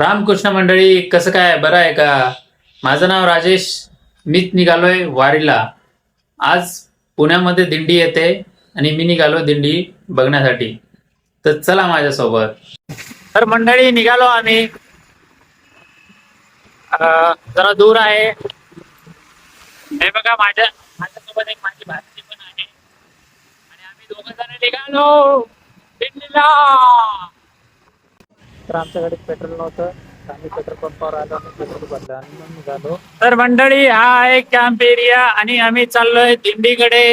रामकृष्ण मंडळी कसं काय? बरं आहे का? माझं नाव राजेश. मीच निघालोय वारीला. आज पुण्यामध्ये दिंडी येते आणि मी निघालो दिंडी बघण्यासाठी. तर चला माझ्यासोबत. तर मंडळी निघालो आम्ही. जरा दूर आहे. हे बघा माझ्या माझ्यासोबत एक माझी भाची पण आहे. आणि आम्ही दोघं जण निघालो दिंडीला तर आमच्या गाडीत पेट्रोल नव्हतं. आम्ही पेट्रोल पंपावर आलो आणि पेट्रोल भरलं आणि मग निघालो. तर मंडळी हा आहे कॅम्प एरिया आणि आम्ही चाललोय दिंडीकडे.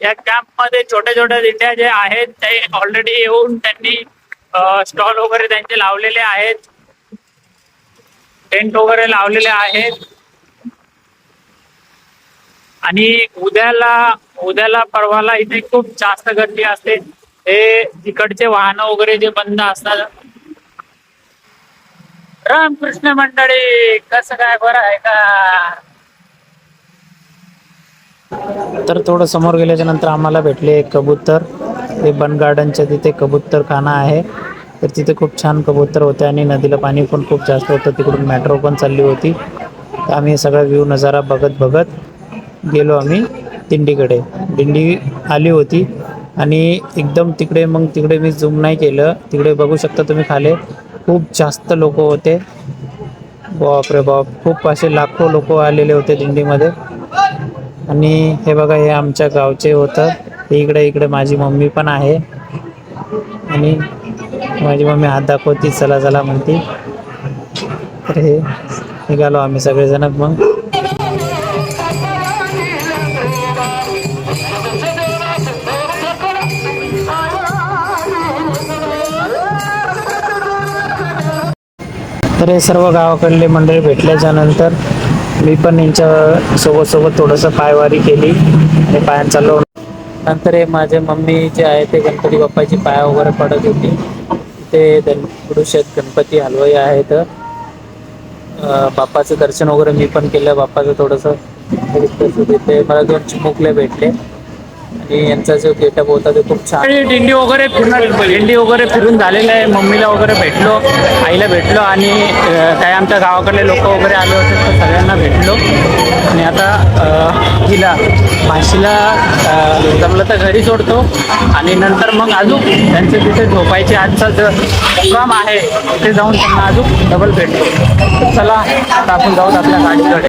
या कॅम्पमध्ये छोट्या छोट्या दिंड्या जे आहेत ते ऑलरेडी येऊन त्यांनी स्टॉल वगैरे त्यांचे लावलेले आहेत. टेंट वगैरे लावलेले आहेत. आणि उद्याला उद्याला परवाला इथे खूप जास्त गर्दी असते. हे तिकडचे वाहन वगैरे जे बंद असतात रामकृष्ण मंडळी कसं काय बरं आहे का? तर थोडं समोर गेल्याच्यानंतर आम्हाला भेटले एक कबूतर. हे बन गार्डनच्या तिथे कबूतर खाना आहे. तर तिथे खूप छान कबूतर होते आणि नदीला पाणी पण खूप जास्त होतं. तिकडून मेट्रो पण चालली होती. तर आम्ही सगळा व्ह्यू नजारा बघत बघत गेलो आम्ही दिंडीकडे. दिंडी आली होती आणि एकदम तिकडे मग तिकडे मी झूम नाही केलं. तिकडे बघू शकता तुम्ही खाले. खूप जास्त लोक होते. बाप रे बाप खूप असे लाखो लोक आलेले होते दिंडीमध्ये. आणि हे बघा हे आमच्या गावचे होतं. इकडे इकडे माझी मम्मी पण आहे. आणि माझी मम्मी हात दाखवती चला चला म्हणती. तर हे निघालो आम्ही सगळेजण मग. तर हे सर्व गावाकडले मंडळी भेटल्याच्या नंतर मी पण यांच्या सोबत सोबत थोडंसं पायवारी केली आणि पायांचा लोण नंतर हे माझे मम्मी जे आहे ते गणपती बाप्पाची पाया वगैरे पडत होती. ते दगडूशेठ गणपती हलवाई आहेत. बाप्पाचं दर्शन वगैरे मी पण केलं. बाप्पाचं थोडंसं तिथे मला दोन चिमुकले भेटले. आणि यांचा जो गेटअप होता ते खूप छान दिंडी वगैरे फिरून दिंडी वगैरे फिरून झालेलं आहे. मम्मीला वगैरे भेटलो आईला भेटलो आणि काही आमच्या गावाकडले लोक वगैरे आले होते तर सगळ्यांना भेटलो. आणि आता माशीला अं, जमलं तर घरी सोडतो. आणि नंतर मग अजून त्यांचे तिथे झोपायचे आजचा जो प्रोग्राम आहे तिथे जाऊन त्यांना अजून डबल भेटतो चला आता आपण जाऊ आपल्या गाडीकडे.